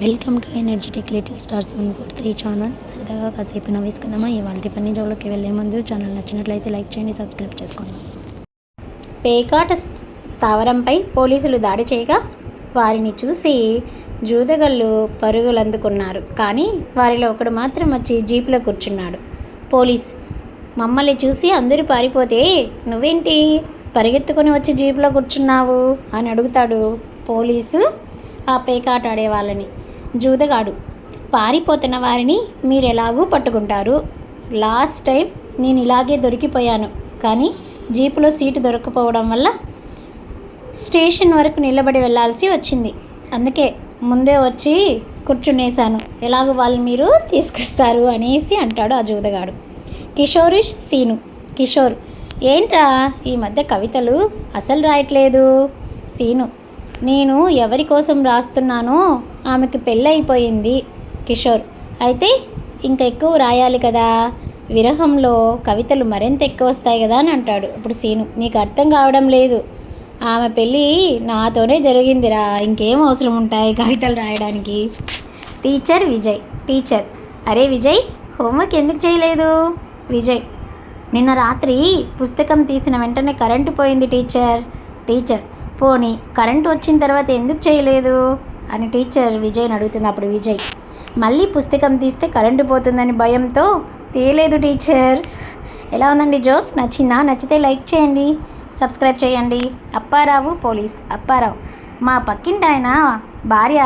Welcome to energetic little stars one four three channel. సరదాగా కాసేపు నవ్వేసుకుందామా? ఇవాళ టిఫిన్ జోలోకి వెళ్ళే ముందు ఛానల్ నచ్చినట్లయితే లైక్ చేయండి సబ్స్క్రైబ్ చేసుకోండి. పేకాట స్థావరంపై పోలీసులు దాడి చేయగా వారిని చూసి జూదగళ్ళు పరుగులు అందుకున్నారు కానీ వారిలో ఒకడు మాత్రం వచ్చి జీపులో కూర్చున్నాడు. పోలీస్ మమ్మల్ని చూసి అందరూ పారిపోతే నువ్వేంటి పరిగెత్తుకొని వచ్చి జీపులో కూర్చున్నావు? అని అడుగుతాడు పోలీసు ఆ పేకాట ఆడే వాళ్ళని జూదగాడు. పారిపోతున్న వారిని మీరు ఎలాగూ పట్టుకుంటారు. లాస్ట్ టైం నేను ఇలాగే దొరికిపోయాను. కానీ జీపులో సీటు దొరకపోవడం వల్ల స్టేషన్ వరకు నిలబడి వెళ్ళాల్సి వచ్చింది. అందుకే ముందే వచ్చి కూర్చునేశాను. ఎలాగో వాళ్ళు మీరు తీసుకొస్తారు అనేసి అంటాడు ఆ జూదగాడు. కిషోరిష్ సీను. కిషోర్ ఏంట్రా ఈ మధ్య కవితలు అసలు రాయట్లేదు? సీను నేను ఎవరి కోసం రాస్తున్నానో ఆమెకు పెళ్ళైపోయింది కిషోర్. అయితే ఇంకా ఎక్కువ రాయాలి కదా. విరహంలో కవితలు మరింత ఎక్కువ వస్తాయి కదా అని అంటాడు. ఇప్పుడు సీను నీకు అర్థం కావడం లేదు. ఆమె పెళ్ళి నాతోనే జరిగిందిరా. ఇంకేం అవసరం ఉంటాయి కవితలు రాయడానికి? Teacher Vijay teacher. అరే విజయ్ హోంవర్క్ ఎందుకు చేయలేదు? విజయ్ నిన్న రాత్రి పుస్తకం తీసిన వెంటనే కరెంటు పోయింది టీచర్. టీచర్ పోనీ కరెంటు వచ్చిన తర్వాత ఎందుకు చేయలేదు? అని టీచర్ విజయ్ని అడుగుతుంది. అప్పుడు విజయ్ మళ్ళీ పుస్తకం తీస్తే కరెంటు పోతుందని భయంతో తీయలేదు టీచర్. ఎలా ఉందండి జోక్? నచ్చిందా? నచ్చితే లైక్ చేయండి సబ్స్క్రైబ్ చేయండి. అప్పారావు పోలీస్ అప్పారావు మా పక్కింటి ఆయన భార్య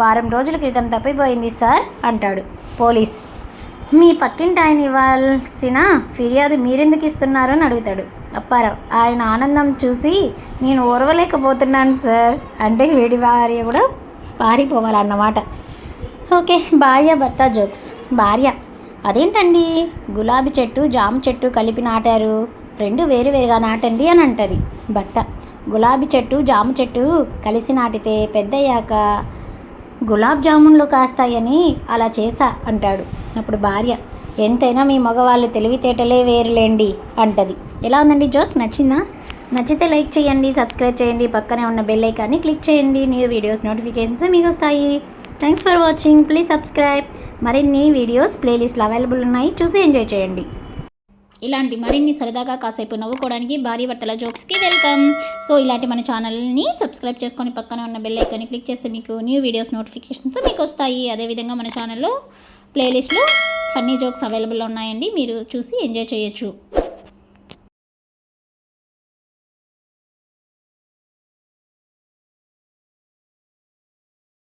వారం రోజుల క్రితం తప్పిపోయింది సార్ అంటాడు పోలీస్. మీ పక్కింటి ఆయన ఇవ్వాల్సిన ఫిర్యాదు మీరెందుకు ఇస్తున్నారు అని అడుగుతాడు అప్పారావు. ఆయన ఆనందం చూసి నేను ఓర్వలేకపోతున్నాను సార్ అంటే వేడి భార్య కూడా పారిపోవాలన్నమాట. ఓకే భార్య భర్త జోక్స్. భార్య అదేంటండి? గులాబీ చెట్టు జామ చెట్టు కలిపి నాటారు. రెండు వేరు వేరుగా నాటండి అని అంటది భర్త. గులాబీ చెట్టు జామ చెట్టు కలిసి నాటితే పెద్దయ్యాక గులాబ్ జామున్లు కాస్తాయని అలా చేసా అంటాడు. అప్పుడు భార్య ఎంతైనా మీ మగవాళ్ళు తెలివితేటలే వేరులేండి అంటది. ఎలా ఉందండి జోక్? నచ్చిందా? నచ్చితే లైక్ చేయండి సబ్స్క్రైబ్ చేయండి పక్కనే ఉన్న బెల్ ఐకాన్ని క్లిక్ చేయండి. న్యూ వీడియోస్ నోటిఫికేషన్స్ మీకు వస్తాయి. Thanks for watching please subscribe మరిన్ని వీడియోస్ ప్లేలిస్ట్లో అవైలబుల్ ఉన్నాయి. చూసి ఎంజాయ్ చేయండి. ఇలాంటి మరిన్ని సరదాగా కాసేపు నవ్వుకోవడానికి భారీ భర్తల జోక్స్కి వెల్కమ్ సో ఇలాంటి మన ఛానల్ని సబ్స్క్రైబ్ చేసుకొని పక్కన ఉన్న బెల్ ఐకాన్ని క్లిక్ చేస్తే మీకు న్యూ వీడియోస్ నోటిఫికేషన్స్ మీకు వస్తాయి. అదేవిధంగా మన ఛానల్లో ప్లేలిస్ట్లో ఫన్నీ జోక్స్ అవైలబుల్ ఉన్నాయండి. మీరు చూసి ఎంజాయ్ చేయొచ్చు.